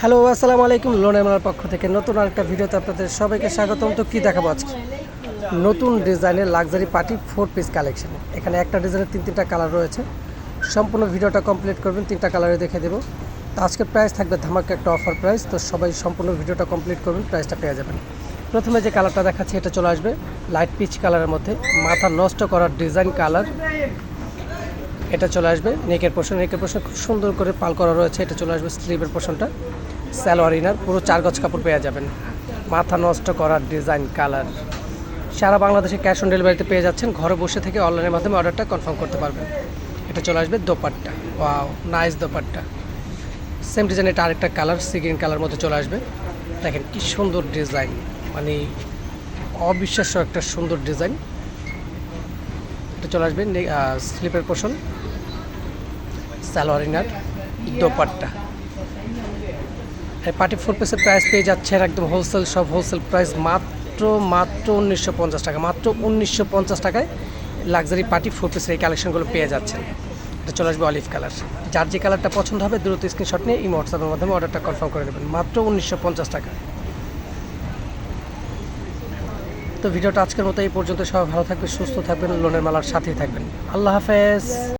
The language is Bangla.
হ্যালো, আসসালামু আলাইকুম লোনের মেলার পক্ষ থেকে নতুন আরেকটা ভিডিওতে আপনাদের সবাইকে স্বাগতম। তো কী দেখাবো আজকে? নতুন ডিজাইনের luxury party four piece collection. এখানে একটা ডিজাইনের তিন তিনটা কালার রয়েছে। সম্পূর্ণ ভিডিওটা কমপ্লিট করবেন, তিনটা কালারে দেখে দেবো। তো আজকের প্রাইস থাকবে ধামাকা একটা অফার প্রাইস। তো সবাই সম্পূর্ণ ভিডিওটা কমপ্লিট করবেন, প্রাইসটা পেয়ে যাবেন। প্রথমে যে কালারটা দেখাচ্ছি, এটা চলে আসবে। লাইট পিচ কালারের মধ্যে। মাথা নষ্ট করার ডিজাইন কালার। এটা চলে আসবে। নেকের পোর্শন নেকের পোর্শন খুব সুন্দর করে পাল করা রয়েছে। এটা চলে আসবে স্লিভের পোর্শনটা স্যালোয়ার ইনার, পুরো চার গজ কাপড় পেয়ে যাবেন। মাথা নষ্ট করার ডিজাইন কালার। সারা বাংলাদেশে ক্যাশ অন ডেলিভারিতে পেয়ে যাচ্ছেন। ঘরে বসে থেকে অনলাইনের মাধ্যমে অর্ডারটা কনফার্ম করতে পারবেন। এটা চলে আসবে dupatta. Wow nice dupatta. Same design এটা আরেকটা কালার সি গ্রিন কালার মধ্যে চলে আসবে। দেখেন কি সুন্দর ডিজাইন। মানে অবিশ্বাস্য একটা সুন্দর ডিজাইন। এটা চলে আসবে স্লিপের পোষণ, salwar inner, dupatta. Party four পিসের প্রাইস পেয়ে যাচ্ছেন একদম হোলসেল সব হোলসেল প্রাইস মাত্র মাত্র উনিশশো পঞ্চাশ টাকা, মাত্র উনিশশো পঞ্চাশ টাকায় লাক্সারি পার্টি ফোর পিসের এই কালেকশনগুলো পেয়ে যাচ্ছেন। এটা চলে আসবে অলিভ কালার যার যে কালারটা পছন্দ হবে, দ্রুত স্ক্রিনশট নিয়ে এই হোয়াটসঅ্যাপের মাধ্যমে অর্ডারটা কনফার্ম করে নেবেন। মাত্র উনিশশো পঞ্চাশ টাকা। তো ভিডিওটা আজকের মতো এই পর্যন্ত। সবাই ভালো থাকবে সুস্থ থাকবেন, লোনের মালার সাথেই থাকবেন। আল্লাহ হাফেজ।